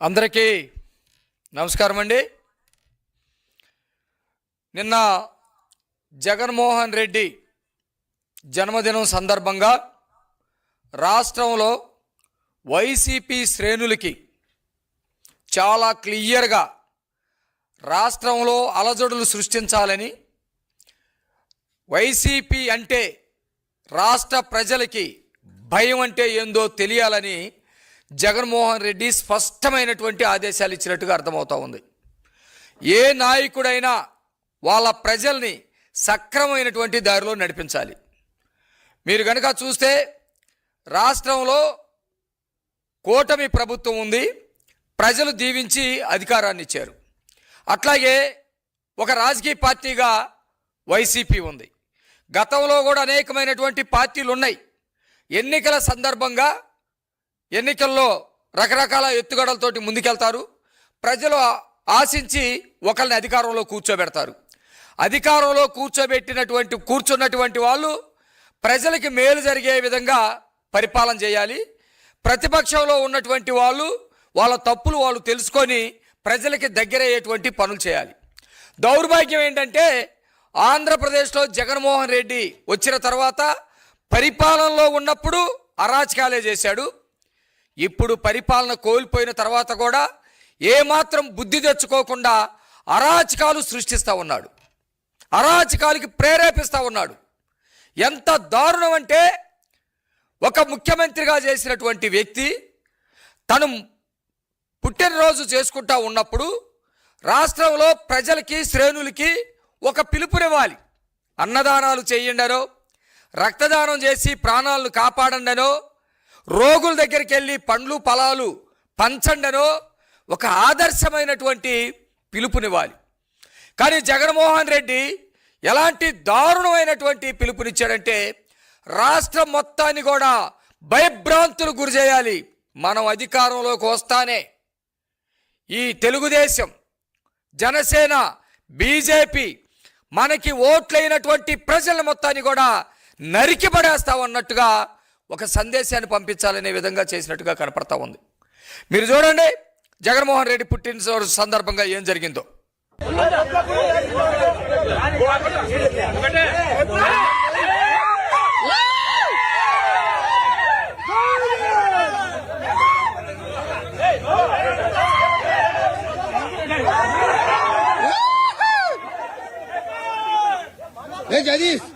అందరికీ నమస్కారం అండి. నిన్న జగన్మోహన్ రెడ్డి జన్మదినం సందర్భంగా రాష్ట్రంలో వైసీపీ శ్రేణులకి చాలా క్లియర్గా రాష్ట్రంలో అలజడులు సృష్టించాలని వైసీపీ అంటే రాష్ట్ర ప్రజలకి భయం అంటే ఏందో తెలియాలని జగన్మోహన్ రెడ్డి స్పష్టమైనటువంటి ఆదేశాలు ఇచ్చినట్టుగా అర్థమవుతా ఉంది. ఏ నాయకుడైనా వాళ్ళ ప్రజల్ని సక్రమైనటువంటి దారిలో నడిపించాలి. మీరు కనుక చూస్తే రాష్ట్రంలో కూటమి ప్రభుత్వం ఉంది ప్రజలు దీవించి అధికారాన్ని ఇచ్చారు. అట్లాగే ఒక రాజకీయ పార్టీగా వైసీపీ ఉంది. గతంలో కూడా అనేకమైనటువంటి పార్టీలు ఉన్నాయి ఎన్నికల సందర్భంగా ఎన్నికల్లో రకరకాల ఎత్తుగడలతోటి ముందుకెళ్తారు. ప్రజలు ఆశించి ఒకరిని అధికారంలో కూర్చోబెడతారు. అధికారంలో కూర్చోబెట్టినటువంటి కూర్చున్నటువంటి వాళ్ళు ప్రజలకి మేలు జరిగే విధంగా పరిపాలన చేయాలి. ప్రతిపక్షంలో ఉన్నటువంటి వాళ్ళు వాళ్ళ తప్పులు వాళ్ళు తెలుసుకొని ప్రజలకి దగ్గరయ్యేటువంటి పనులు చేయాలి. దౌర్భాగ్యం ఏంటంటే ఆంధ్రప్రదేశ్లో జగన్మోహన్ రెడ్డి వచ్చిన తర్వాత పరిపాలనలో ఉన్నప్పుడు అరాచకాలే చేశాడు. ఇప్పుడు పరిపాలన కోల్పోయిన తర్వాత కూడా ఏమాత్రం బుద్ధి తెచ్చుకోకుండా అరాచకాలు సృష్టిస్తూ ఉన్నాడు. అరాచకాలకి ప్రేరేపిస్తూ ఉన్నాడు. ఎంత దారుణం అంటే ఒక ముఖ్యమంత్రిగా చేసినటువంటి వ్యక్తి తను పుట్టినరోజు చేసుకుంటా ఉన్నప్పుడు రాష్ట్రంలో ప్రజలకి శ్రేణులకి ఒక పిలుపునివ్వాలి. అన్నదానాలు చేయండనో రక్తదానం చేసి ప్రాణాలను కాపాడండనో రోగుల దగ్గరికి వెళ్ళి పండ్లు ఫలాలు పంచండనో ఒక ఆదర్శమైనటువంటి పిలుపునివ్వాలి. కానీ జగన్మోహన్ రెడ్డి ఎలాంటి దారుణమైనటువంటి పిలుపునిచ్చాడంటే రాష్ట్రం మొత్తాన్ని కూడా భయభ్రాంతులు గురి చేయాలి. మనం అధికారంలోకి వస్తానే. ఈ తెలుగుదేశం జనసేన బీజేపీ మనకి ఓట్లైనటువంటి ప్రజల మొత్తాన్ని కూడా నరికి పడేస్తామన్నట్టుగా ఒక సందేశాన్ని పంపించాలనే విధంగా చేసినట్టుగా కనపడతా ఉంది. మీరు చూడండి జగన్మోహన్ రెడ్డి పుట్టిన సందర్భంగా ఏం జరిగిందో. ఏ జగదీష్!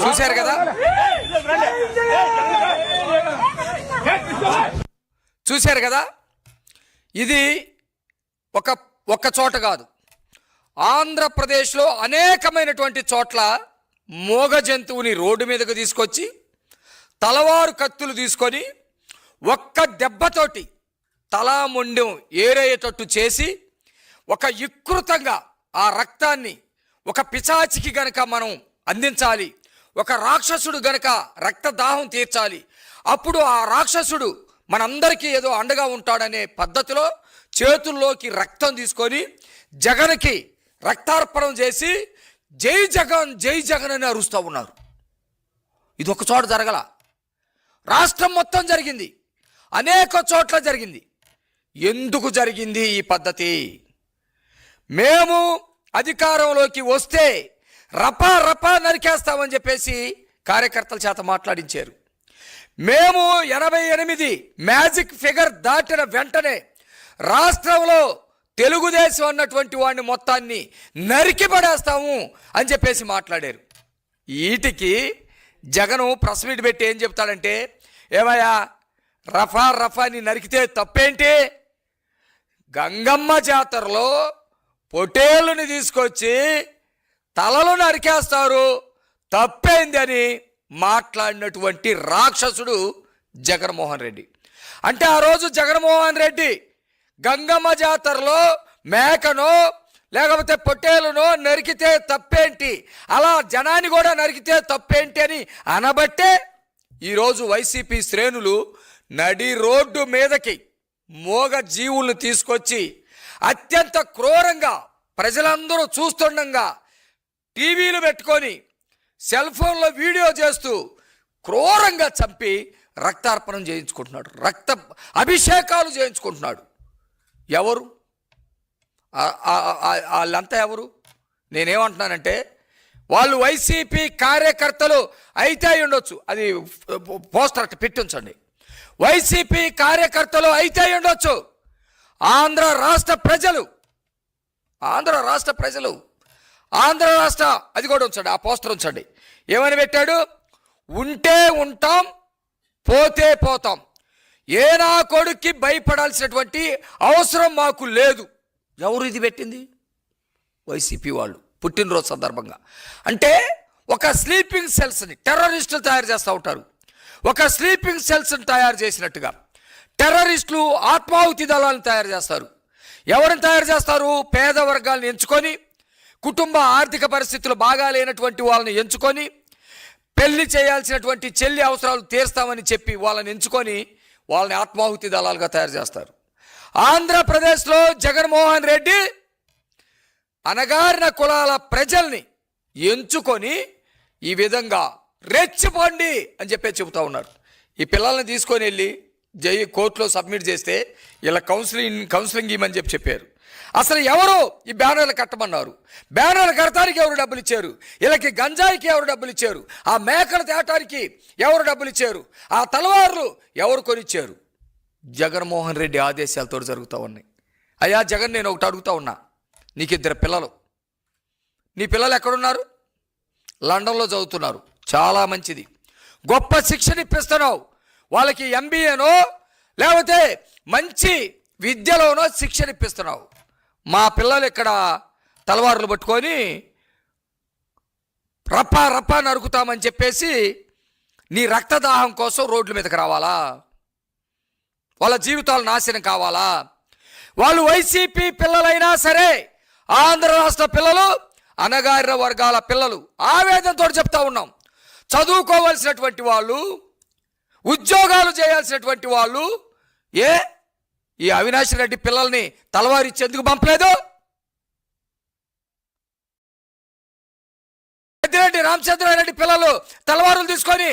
చూశారు కదా? చూశారు కదా? ఇది ఒక ఒక్క చోట కాదు. ఆంధ్రప్రదేశ్లో అనేకమైనటువంటి చోట్ల మోగ జంతువుని రోడ్డు మీదకు తీసుకొచ్చి తలవారు కత్తులు తీసుకొని ఒక్క దెబ్బతోటి తలా మొండెం ఏరేయేటట్టు చేసి ఒక వికృతంగా ఆ రక్తాన్ని ఒక పిచాచికి గనక మనం అందించాలి ఒక రాక్షసుడు గనక రక్తదాహం తీర్చాలి అప్పుడు ఆ రాక్షసుడు మనందరికీ ఏదో అండగా ఉంటాడనే పద్ధతిలో చేతుల్లోకి రక్తం తీసుకొని జగన్కి రక్తార్పణం చేసి జై జగన్ జై జగన్ అని అరుస్తూ ఉన్నారు. ఇది ఒక చోట జరగల. రాష్ట్రం మొత్తం జరిగింది. అనేక చోట్ల జరిగింది. ఎందుకు జరిగింది ఈ పద్ధతి? మేము అధికారంలోకి వస్తే రపా రపా నరికేస్తామని చెప్పేసి కార్యకర్తల చేత మాట్లాడించారు. మేము ఎనభై ఎనిమిది మ్యాజిక్ ఫిగర్ దాటిన వెంటనే రాష్ట్రంలో తెలుగుదేశం అన్నటువంటి వాడిని మొత్తాన్ని నరికి పడేస్తాము అని చెప్పేసి మాట్లాడారు. వీటికి జగను ప్రెస్ మీట్ పెట్టి ఏం చెప్తాడంటే ఏమయ్యా రఫా రఫాని నరికితే తప్పేంటి? గంగమ్మ జాతరలో పొటేలుని తీసుకొచ్చి తలలు నరికేస్తారు. తప్పేందని మాట్లాడినటువంటి రాక్షసుడు జగన్మోహన్ రెడ్డి. అంటే ఆ రోజు జగన్మోహన్ రెడ్డి గంగమ్మ జాతరలో మేకనో లేకపోతే పొట్టేలునో నరికితే తప్పేంటి? అలా జనాన్ని కూడా నరికితే తప్పేంటి అని అనబట్టే ఈరోజు వైసీపీ శ్రేణులు నడి రోడ్డు మీదకి మోగ జీవులను తీసుకొచ్చి అత్యంత క్రూరంగా ప్రజలందరూ చూస్తుండగా టీవీలు పెట్టుకొని సెల్ ఫోన్లో వీడియో చేస్తూ క్రూరంగా చంపి రక్తార్పణం చేయించుకుంటున్నాడు. రక్త అభిషేకాలు చేయించుకుంటున్నాడు. ఎవరు? వాళ్ళంతా ఎవరు? నేనేమంటున్నానంటే వాళ్ళు వైసీపీ కార్యకర్తలు అయితే అయి ఉండొచ్చు. అది పోస్టర్ అట్ట పెట్టించండి. వైసీపీ కార్యకర్తలు అయితే అయి ఉండొచ్చు. ఆంధ్ర రాష్ట్ర ప్రజలు ఆంధ్ర రాష్ట్ర ప్రజలు ఆంధ్ర రాష్ట్ర అది కూడా ఉంచండి ఆ పోస్టర్ ఉంచండి. ఏమని పెట్టాడు? ఉంటే ఉంటాం పోతే పోతాం. ఏ నా కొడుక్కి భయపడాల్సినటువంటి అవసరం మాకు లేదు. ఎవరు ఇది పెట్టింది? వైసీపీ వాళ్ళు పుట్టినరోజు సందర్భంగా. అంటే ఒక స్లీపింగ్ సెల్స్ని టెర్రరిస్టులు తయారు చేస్తూ ఉంటారు. ఒక స్లీపింగ్ సెల్స్ని తయారు చేసినట్టుగా. టెర్రరిస్టులు ఆత్మాహుతి దళాలను తయారు చేస్తారు. ఎవరిని తయారు చేస్తారు? పేద వర్గాలను ఎంచుకొని కుటుంబ ఆర్థిక పరిస్థితులు బాగా లేనటువంటి వాళ్ళని ఎంచుకొని పెళ్ళి చేయాల్సినటువంటి చెల్లి అవసరాలు తీర్స్తామని చెప్పి వాళ్ళని ఎంచుకొని వాళ్ళని ఆత్మాహుతి దళాలుగా తయారు చేస్తారు. ఆంధ్రప్రదేశ్లో జగన్మోహన్ రెడ్డి అనగారిన కులాల ప్రజల్ని ఎంచుకొని ఈ విధంగా రెచ్చిపోండి అని చెప్పి చెబుతా ఉన్నారు. ఈ పిల్లల్ని తీసుకొని వెళ్ళి జై కోర్టులో సబ్మిట్ చేస్తే ఇలా కౌన్సిలింగ్ కౌన్సిలింగ్ ఇవ్వమని చెప్పి చెప్పారు. అసలు ఎవరు ఈ బ్యానర్లు కట్టమన్నారు? బ్యానర్లు కడతానికి ఎవరు డబ్బులు ఇచ్చారు? వీళ్ళకి గంజాయికి ఎవరు డబ్బులు ఇచ్చారు? ఆ మేకలు తేటానికి ఎవరు డబ్బులు ఇచ్చారు? ఆ తలవార్లు ఎవరు కొనిచ్చారు? జగన్మోహన్ రెడ్డి ఆదేశాలతో జరుగుతూ ఉన్నాయి. అయ్యా జగన్ నేను ఒకటి అడుగుతా ఉన్నా. నీకు ఇద్దరు పిల్లలు. నీ పిల్లలు ఎక్కడున్నారు? లండన్లో చదువుతున్నారు. చాలా మంచిది. గొప్ప శిక్షణ ఇప్పిస్తున్నావు. వాళ్ళకి ఎంబీఏనో లేకపోతే మంచి విద్యలోనో శిక్షణ ఇప్పిస్తున్నావు. మా పిల్లలు ఇక్కడ తలవారులు పట్టుకొని రప్ప రప్ప నరుకుతామని చెప్పేసి నీ రక్తదాహం కోసం రోడ్ల మీదకి రావాలా? వాళ్ళ జీవితాలు నాశనం కావాలా? వాళ్ళు వైసీపీ పిల్లలైనా సరే ఆంధ్ర రాష్ట్ర పిల్లలు అనగారిన వర్గాల పిల్లలు ఆవేదనతో చెప్తా ఉన్నాం. చదువుకోవలసినటువంటి వాళ్ళు ఉద్యోగాలు చేయాల్సినటువంటి వాళ్ళు ఏ ఈ అవినాష్ రెడ్డి పిల్లల్ని తలవారిచ్చేందుకు పంపలేదు? పెద్దిరెడ్డి రామచంద్రారెడ్డి పిల్లలు తలవారులు తీసుకొని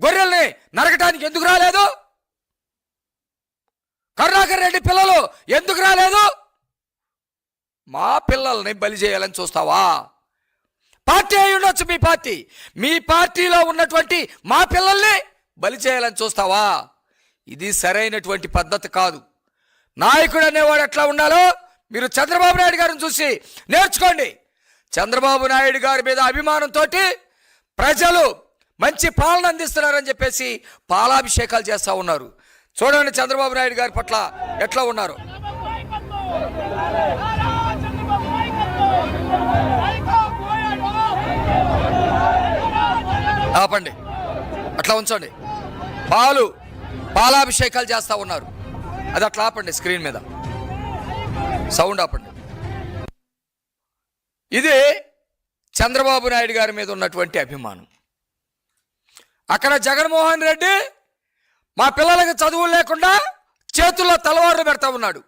గొర్రెల్ని నరకటానికి ఎందుకు రాలేదు? కరుణాకర్ రెడ్డి పిల్లలు ఎందుకు రాలేదు? మా పిల్లల్ని బలి చేయాలని చూస్తావా? పార్టీ అయి ఉండొచ్చు మీ పార్టీ. మీ పార్టీలో ఉన్నటువంటి మా పిల్లల్ని బలి చేయాలని చూస్తావా? ఇది సరైనటువంటి పద్ధతి కాదు. నాయకుడు అనేవాడు ఎట్లా ఉండాలో మీరు చంద్రబాబు నాయుడు గారిని చూసి నేర్చుకోండి. చంద్రబాబు నాయుడు గారి మీద అభిమానంతో ప్రజలు మంచి పాలన అందిస్తున్నారని చెప్పేసి పాలాభిషేకాలు చేస్తూ ఉన్నారు. చూడండి చంద్రబాబు నాయుడు గారి పట్ల ఎట్లా ఉన్నారు. ఆపండి. అట్లా ఉంచండి. పాలు పాలాభిషేకాలు చేస్తూ ఉన్నారు. అది అట్లా ఆపండి స్క్రీన్ మీద. సౌండ్ ఆపండి. ఇది చంద్రబాబు నాయుడు గారి మీద ఉన్నటువంటి అభిమానం. అక్కడ జగన్మోహన్ రెడ్డి మా పిల్లలకు చదువులు లేకుండా చేతుల్లో తలవారులు పెడతా ఉన్నాడు.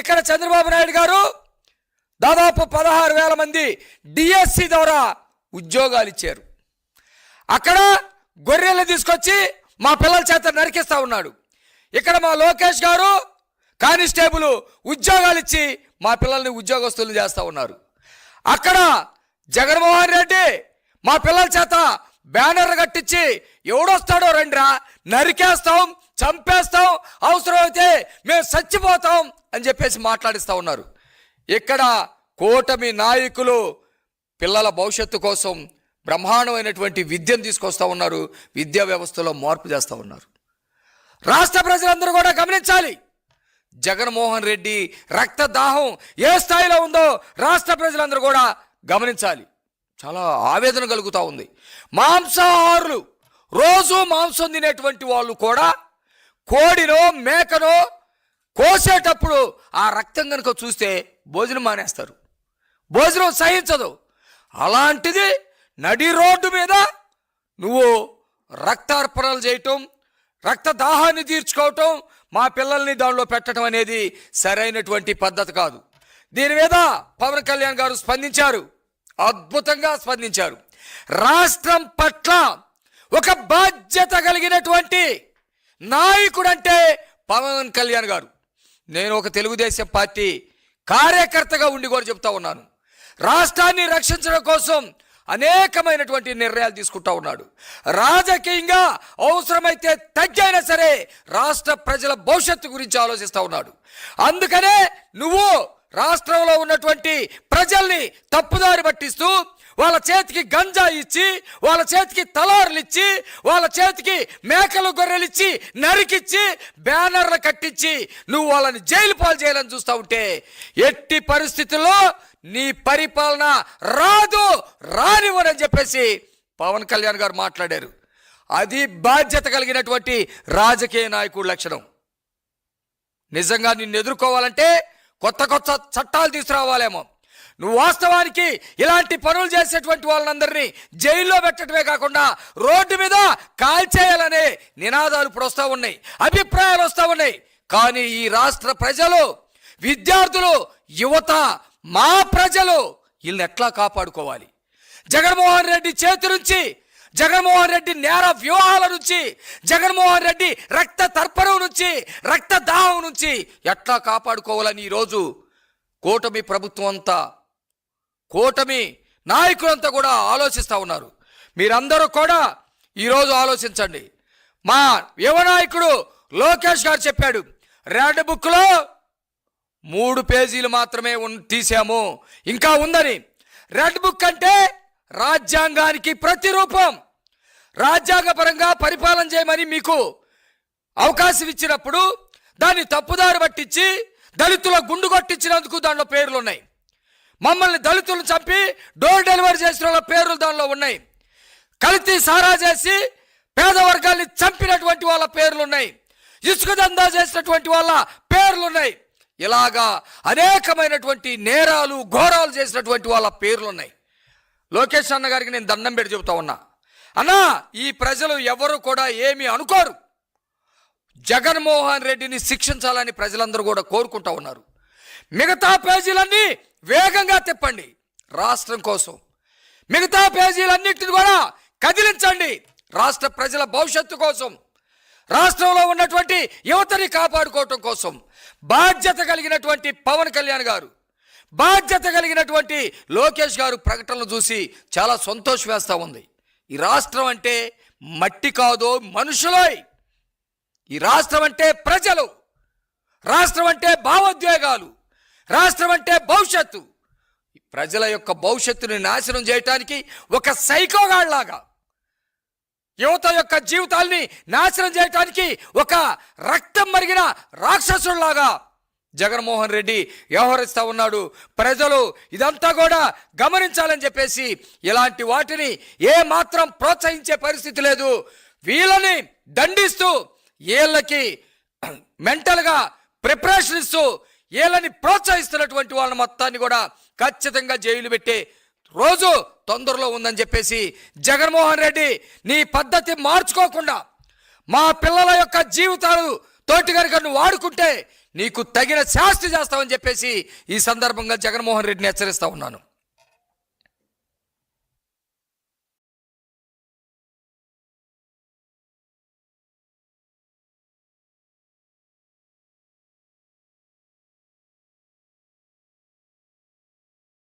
ఇక్కడ చంద్రబాబు నాయుడు గారు దాదాపు పదహారు వేల మంది డిఎస్సి ద్వారా ఉద్యోగాలు ఇచ్చారు. అక్కడ గొర్రెలు తీసుకొచ్చి మా పిల్లల చేత నరికిస్తా ఉన్నాడు. ఇక్కడ మా లోకేష్ గారు కానిస్టేబుల్ ఉద్యోగాలు ఇచ్చి మా పిల్లల్ని ఉద్యోగస్తులు చేస్తూ ఉన్నారు. అక్కడ జగన్మోహన్ రెడ్డి మా పిల్లల చేత బ్యానర్లు కట్టించి ఎవడొస్తాడో రండిరా నరికేస్తాం చంపేస్తాం అవసరమైతే మేము చచ్చిపోతాం అని చెప్పేసి మాట్లాడిస్తూ ఉన్నారు. ఇక్కడ కూటమి నాయకులు పిల్లల భవిష్యత్తు కోసం బ్రహ్మాండమైనటువంటి విద్యను తీసుకొస్తా ఉన్నారు. విద్యా వ్యవస్థలో మార్పు చేస్తూ ఉన్నారు. రాష్ట్ర ప్రజలందరూ కూడా గమనించాలి. జగన్మోహన్ రెడ్డి రక్తదాహం ఏ స్థాయిలో ఉందో రాష్ట్ర ప్రజలందరూ కూడా గమనించాలి. చాలా ఆవేదన కలుగుతూ ఉంది. మాంసాహారులు రోజు మాంసం తినేటువంటి వాళ్ళు కూడా కోడినో మేకనో కోసేటప్పుడు ఆ రక్తం కనుక చూస్తే భోజనం మానేస్తారు. భోజనం సహించదు. అలాంటిది నడి రోడ్డు మీద నువ్వు రక్తార్పణలు చేయటం రక్తదాహాన్ని తీర్చుకోవటం మా పిల్లల్ని దానిలో పెట్టడం అనేది సరైనటువంటి పద్ధతి కాదు. దీని మీద పవన్ కళ్యాణ్ గారు స్పందించారు. అద్భుతంగా స్పందించారు. రాష్ట్రం పట్ల ఒక బాధ్యత కలిగినటువంటి నాయకుడు అంటే పవన్ కళ్యాణ్ గారు. నేను ఒక తెలుగుదేశం పార్టీ కార్యకర్తగా ఉండి కూడా చెప్తా ఉన్నాను. రాష్ట్రాన్ని రక్షించడం కోసం అనేకమైనటువంటి నిర్ణయాలు తీసుకుంటా ఉన్నాడు. రాజకీయంగా అవసరమైతే తగ్గైనా సరే రాష్ట్ర ప్రజల భవిష్యత్తు గురించి ఆలోచిస్తూ ఉన్నాడు. అందుకనే నువ్వు రాష్ట్రంలో ఉన్నటువంటి ప్రజల్ని తప్పుదారి పట్టిస్తూ వాళ్ళ చేతికి గంజా ఇచ్చి వాళ్ళ చేతికి తలారులు ఇచ్చి వాళ్ళ చేతికి మేకలు గొర్రెలు ఇచ్చి నరికిచ్చి బ్యానర్లు కట్టించి నువ్వు వాళ్ళని జైలు పాలు చేయాలని చూస్తూ ఉంటే ఎట్టి పరిస్థితుల్లో నీ పరిపాలన రాదు రానివ్వనని చెప్పేసి పవన్ కళ్యాణ్ గారు మాట్లాడారు. అది బాధ్యత కలిగినటువంటి రాజకీయ నాయకుడు లక్షణం. నిజంగా నిన్ను ఎదుర్కోవాలంటే కొత్త కొత్త చట్టాలు తీసుకురావాలేమో. నువ్వు వాస్తవానికి ఇలాంటి పనులు చేసేటువంటి వాళ్ళందరినీ జైల్లో పెట్టడమే కాకుండా రోడ్డు మీద కాల్చేయాలనే నినాదాలు ఇప్పుడు వస్తూ ఉన్నాయి అభిప్రాయాలు వస్తూ ఉన్నాయి. కానీ ఈ రాష్ట్ర ప్రజలు విద్యార్థులు యువత మా ప్రజలు వీళ్ళని ఎట్లా కాపాడుకోవాలి? జగన్మోహన్ రెడ్డి చేతి నుంచి జగన్మోహన్ రెడ్డి నేర వ్యూహాల నుంచి జగన్మోహన్ రెడ్డి రక్త తర్పణం నుంచి రక్త దాహం నుంచి ఎట్లా కాపాడుకోవాలని ఈరోజు కూటమి ప్రభుత్వం అంతా కూటమి నాయకులంతా కూడా ఆలోచిస్తూ ఉన్నారు. మీరందరూ కూడా ఈరోజు ఆలోచించండి. మా యువ నాయకుడు లోకేష్ గారు చెప్పాడు రెడ్ బుక్లో మూడు పేజీలు మాత్రమే తీసాము ఇంకా ఉందని. రెడ్ బుక్ అంటే రాజ్యాంగానికి ప్రతిరూపం. రాజ్యాంగపరంగా పరిపాలన చేయమని మీకు అవకాశం ఇచ్చినప్పుడు దాన్ని తప్పుదారి పట్టించి దళితుల గుండు కొట్టించినందుకు దానిలో పేర్లు ఉన్నాయి. మమ్మల్ని దళితులను చంపి డోర్ డెలివరీ చేసిన వాళ్ళ పేర్లు దానిలో ఉన్నాయి. కల్తీ సారా చేసి పేద వర్గాల్ని చంపినటువంటి వాళ్ళ పేర్లు ఉన్నాయి. ఇసుక దందా చేసినటువంటి వాళ్ళ పేర్లు ఉన్నాయి. ఇలాగా అనేకమైనటువంటి నేరాలు ఘోరాలు చేసినటువంటి వాళ్ళ పేర్లు ఉన్నాయి లోకేష్ అన్న గారికి నేను దండం పెట్టి చెబుతా ఉన్నా. అన్నా ఈ ప్రజలు ఎవరు కూడా ఏమీ అనుకోరు. జగన్మోహన్ రెడ్డిని శిక్షించాలని ప్రజలందరూ కూడా కోరుకుంటా ఉన్నారు. మిగతా పేజీలన్నీ వేగంగా తిప్పండి రాష్ట్రం కోసం. మిగతా పేజీలన్నింటిని కూడా కదిలించండి రాష్ట్ర ప్రజల భవిష్యత్తు కోసం. రాష్ట్రంలో ఉన్నటువంటి యువతని కాపాడుకోవటం కోసం బాధ్యత కలిగినటువంటి పవన్ కళ్యాణ్ గారు బాధ్యత కలిగినటువంటి లోకేష్ గారు ప్రకటనలు చూసి చాలా సంతోషం వేస్తూ ఉంది. ఈ రాష్ట్రం అంటే మట్టి కాదో మనుషులోయ్ ఈ రాష్ట్రం అంటే ప్రజలు. రాష్ట్రం అంటే భావోద్వేగాలు. రాష్ట్రం అంటే భవిష్యత్తు. ప్రజల యొక్క భవిష్యత్తుని నాశనం చేయటానికి ఒక సైకోగాళ్ళాగా యువత యొక్క జీవితాల్ని నాశనం చేయటానికి ఒక రక్తం మరిగిన రాక్షసుల్లాగా జగన్మోహన్ రెడ్డి వ్యవహరిస్తూ ఉన్నాడు. ప్రజలు ఇదంతా కూడా గమనించాలని చెప్పేసి ఇలాంటి వాటిని ఏ మాత్రం ప్రోత్సహించే పరిస్థితి లేదు. వీళ్ళని దండిస్తూ వీళ్ళకి మెంటల్గా ప్రిపరేషన్ ఇస్తూ వీళ్ళని ప్రోత్సహిస్తున్నటువంటి వాళ్ళ మొత్తాన్ని కూడా ఖచ్చితంగా జైలు పెట్టే రోజు తొందరలో ఉందని చెప్పేసి జగన్మోహన్ రెడ్డి నీ పద్ధతి మార్చుకోకుండా మా పిల్లల యొక్క జీవితాలు తోటి కనుక నువ్వు వాడుకుంటే నీకు తగిన శాస్తి చేస్తామని చెప్పేసి ఈ సందర్భంగా జగన్మోహన్ రెడ్డిని హెచ్చరిస్తా ఉన్నాను.